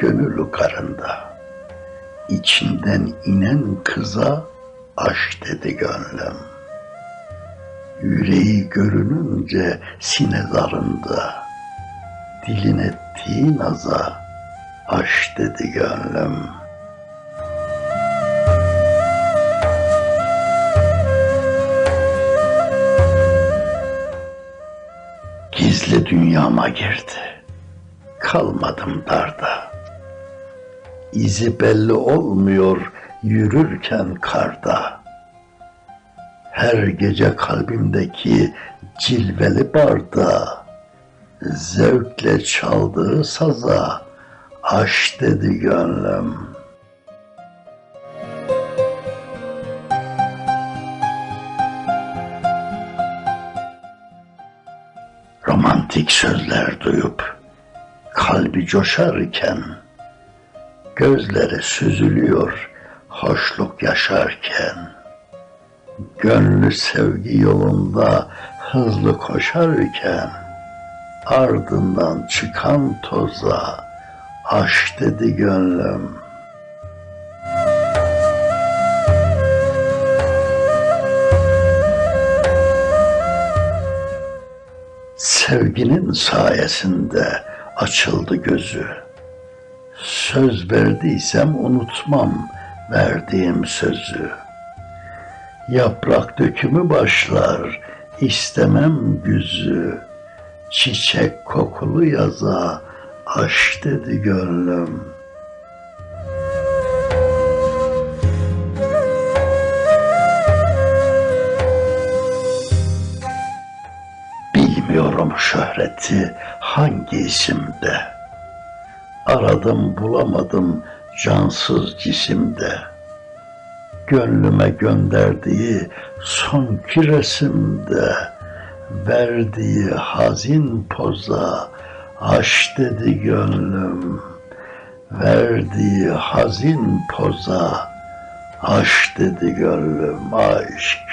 gönül karında. İçinden inen kıza aş dedi gönlüm. Yüreği görününce sine zarında. Dilin ettiği naza aş dedi gönlüm. Gizli dünyama girdi. Kalmadım darda. İzi belli olmuyor yürürken karda. Her gece kalbimdeki cilveli barda zevkle çaldığı saza aş dedi gönlüm. Romantik sözler duyup kalbi coşarken gözleri süzülüyor hoşluk yaşarken gönlü sevgi yolunda hızlı koşarken ardından çıkan toza aş dedi gönlüm. Sevginin sayesinde açıldı gözü. Söz verdiysem unutmam verdiğim sözü. Yaprak dökümü başlar, istemem güzü. Çiçek kokulu yaza, aş dedi gönlüm. Bilmiyorum şöhreti hangi isimde. Aradım bulamadım cansız cisimde. Gönlüme gönderdiği sonki resimde verdiği hazin poza aş dedi gönlüm. Verdiği hazin poza aş dedi gönlüm aşk.